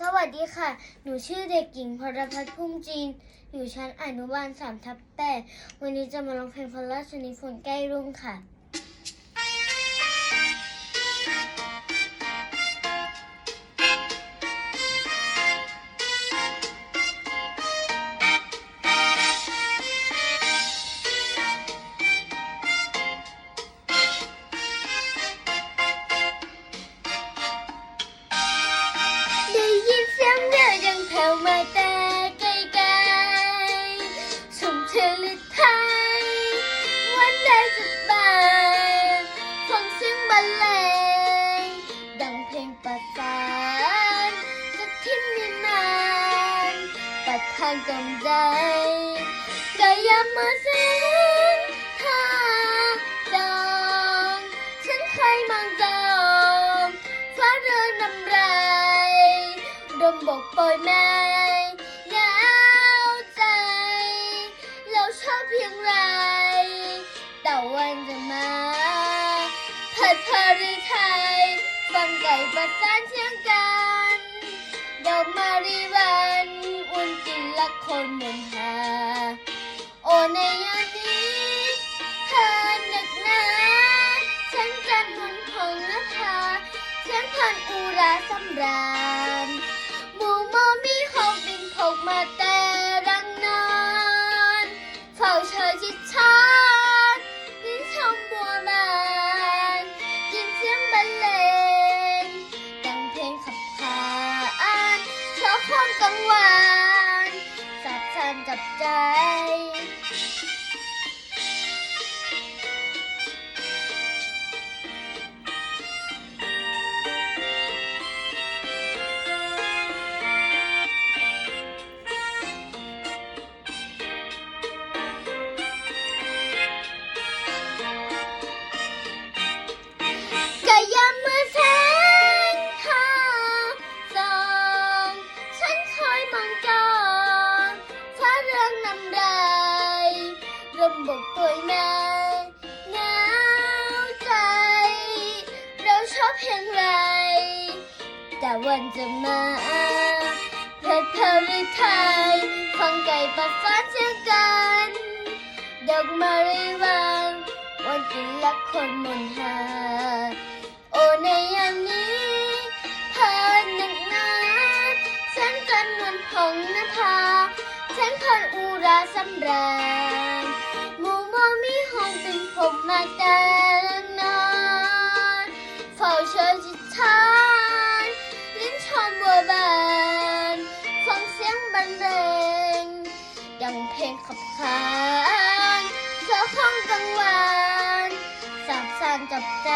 สวัสดีค่ะ หนูชื่อเด็กหญิงพรพัฒน์พุ่มจีน อยู่ชั้นอนุบาลสามทับแปดวันนี้จะมาร้องเพลงพระราชนิพนธ์ใกล้รุ่งค่ะ ประทานกำใจกายามมาเส้นทางดองฉันเคยมองจอมฟ้าเรือนำไรดมบกโปรยแม่ยาวใจเราชอบเพียงไรแต่วันจะมาผัดเพริไทยฟังไก่ประสานเสียงกันดอกมารีวันอุ่น กินละคนมนหา โอในยามนี้เธอหนักหนาฉันจันทร์มนต์พงนภาเสียงพันอุราสำราญ น บกตัวยแม่หนาวใจ เราชอบเพียงไร แต่วันจะมาเพลิดเพลินไทยฟังไก่ปัดฟ้าเชื่อกันดอกมาริวันวันกินรักคนมนหา โอในยามนี้เพลินหนักหนาฉันกันวลพงนภาฉันพันอุราสำราญ มมาแต่นานเฝ้าเชยจิตทานลิ้นชมบัวบานฟังเสียงบรรเลงดังเพลงขับขานเธอข้องกลางวันสาบสานจับใจ